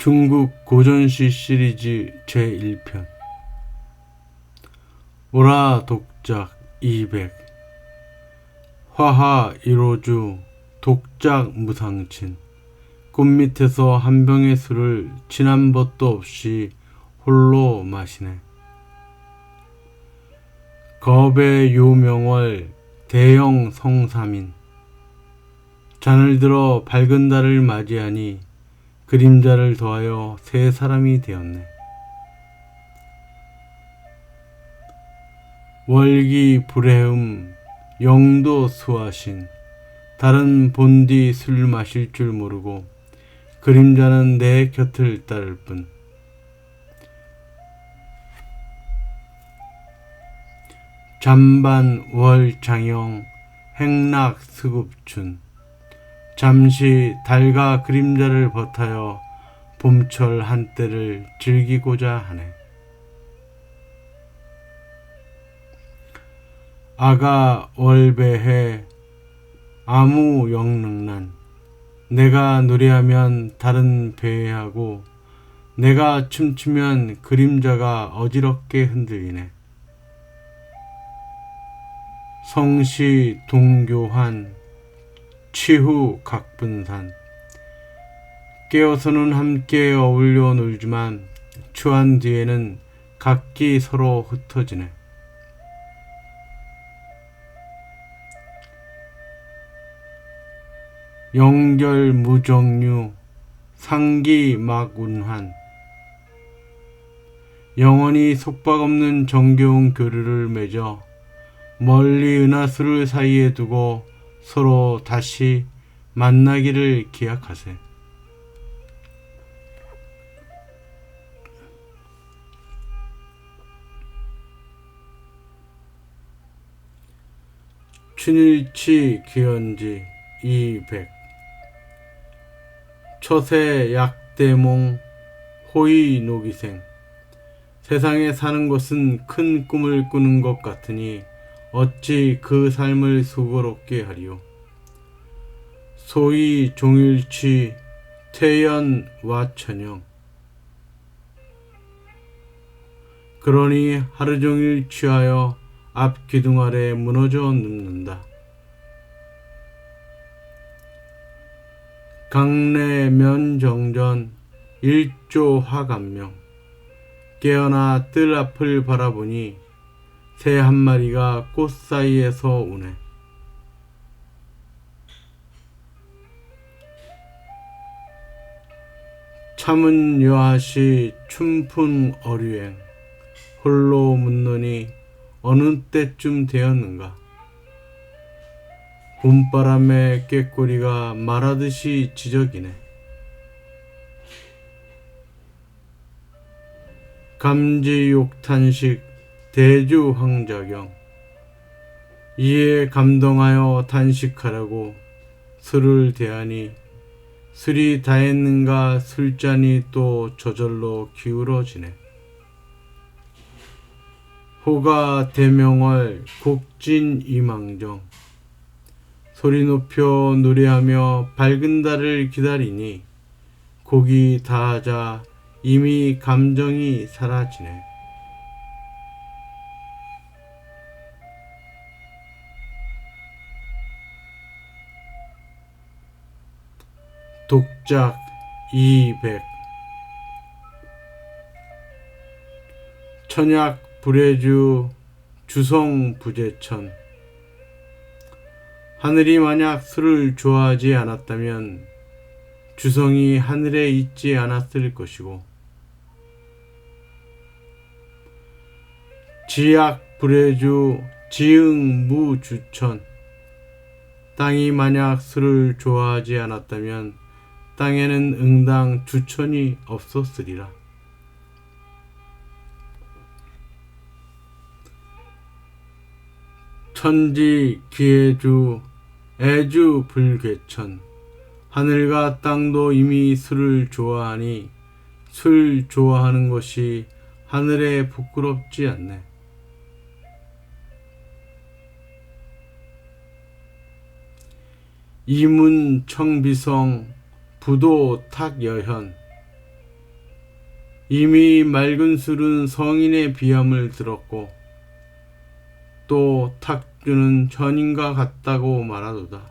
중국 고전시 시리즈 제1편. 오라 독작 200 화하 1호주 독작 무상친. 꽃밑에서 한 병의 술을 진한 벗도 없이 홀로 마시네. 겁의 요명월 대형 성삼인. 잔을 들어 밝은 달을 맞이하니 그림자를 더하여 세 사람이 되었네. 월기 불해음 영도 수하신 다른 본디 술 마실 줄 모르고 그림자는 내 곁을 따를 뿐 잠반 월장영 행락 스급춘 잠시 달과 그림자를 버타여 봄철 한때를 즐기고자 하네. 아가 월배해 아무 영능난 내가 노래하면 다른 배회하고 내가 춤추면 그림자가 어지럽게 흔들리네. 성시 동교환 치후 각분산 깨어서는 함께 어울려 놀지만 추한 뒤에는 각기 서로 흩어지네. 영결 무정류 상기 막운환 영원히 속박 없는 정겨운 교류를 맺어 멀리 은하수를 사이에 두고 서로 다시 만나기를 기약하세. 춘일치 기현지 200 처세 약대몽 호의 노기생 세상에 사는 것은 큰 꿈을 꾸는 것 같으니 어찌 그 삶을 수고롭게 하리요. 소위 종일치 태연 와 천영 그러니 하루 종일 취하여 앞 기둥 아래 무너져 눕는다. 강내면 정전 일조 화감명 깨어나 뜰 앞을 바라보니 새 한 마리가 꽃 사이에서 우네. 참은 여하시 춘푼 어류행 홀로 묻노니 어느 때쯤 되었는가 봄바람에 꾀꼬리가 말하듯이 지저기네 감지욕탄식 대주 황자경 이에 감동하여 단식하라고 술을 대하니 술이 다했는가 술잔이 또 저절로 기울어지네. 호가 대명월 곡진 이망정 소리 높여 노래하며 밝은 달을 기다리니 곡이 다하자 이미 감정이 사라지네. 독작 200 천약 불해주 주성 부재천. 하늘이 만약 술을 좋아하지 않았다면 주성이 하늘에 있지 않았을 것이고 지약 불해주 지응 무주천. 땅이 만약 술을 좋아하지 않았다면 땅에는 응당 주천이 없었으리라. 천지 기해주 애주 불괴천 하늘과 땅도 이미 술을 좋아하니 술 좋아하는 것이 하늘에 부끄럽지 않네. 이문 청비성 부도 탁여현 이미 맑은 술은 성인의 비함을 들었고 또 탁주는 전인과 같다고 말하도다.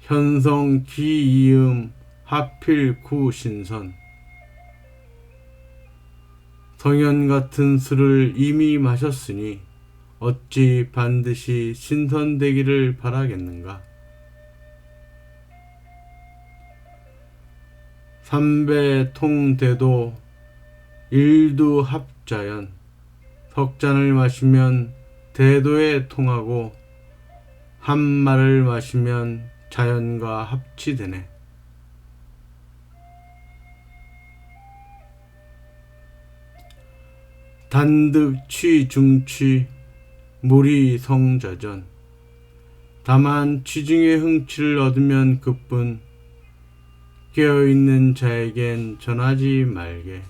현성 기이음 하필 구신선 성현 같은 술을 이미 마셨으니 어찌 반드시 신선되기를 바라겠는가? 삼배 통대도 일두 합자연 석 잔을 마시면 대도에 통하고 한 말을 마시면 자연과 합치되네. 단득 취 중취 무리 성자전 다만 취중의 흥취를 얻으면 그뿐 깨어있는 자에겐 전하지 말게.